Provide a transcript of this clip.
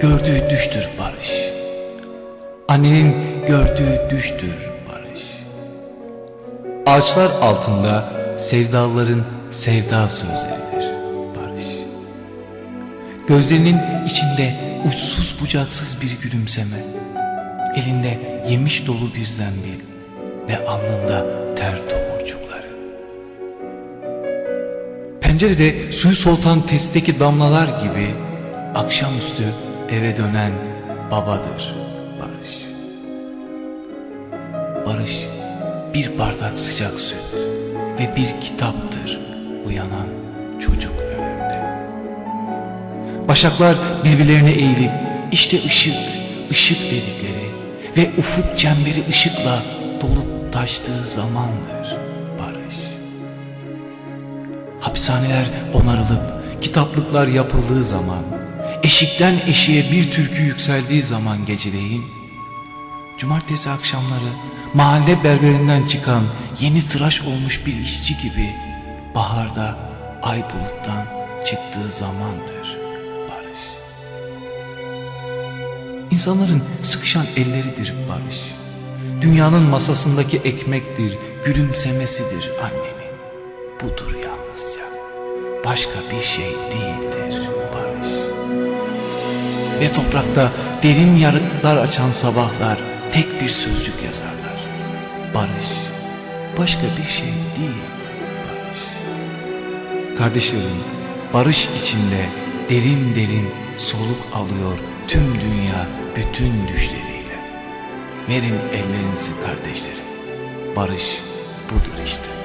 gördüğü düştür barış. Annenin gördüğü düştür barış. Ağaçlar altında sevdalıların sevda sözleridir barış. Gözlerinin içinde uçsuz bucaksız bir gülümseme, elinde yemiş dolu bir zembil ve alnında ter tomurcukları. Pencerede suyu soğutan testteki damlalar gibi akşamüstü eve dönen babadır Barış. Barış bir bardak sıcak süt ve bir kitaptır uyanan çocuk önünde. Başaklar birbirlerine eğilip işte ışık, ışık dedikleri ve ufuk çemberi ışıkla dolup taştığı zamandır barış. Hapishaneler onarılıp kitaplıklar yapıldığı zaman, eşikten eşiğe bir türkü yükseldiği zaman geceleyin, cumartesi akşamları mahalle berberinden çıkan yeni tıraş olmuş bir işçi gibi baharda ay buluttan çıktığı zamandır barış. İnsanların sıkışan elleridir barış. Dünyanın masasındaki ekmektir, gülümsemesidir annenin. Budur yalnızca. Başka bir şey değildir barış. Ve toprakta derin yarıklar açan sabahlar tek bir sözcük yazarlar. Barış. Başka bir şey değil barış. Kardeşlerim, barış içinde derin derin soluk alıyor tüm dünya bütün düşleriyle. Verin ellerinizi kardeşlerim. Barış budur işte.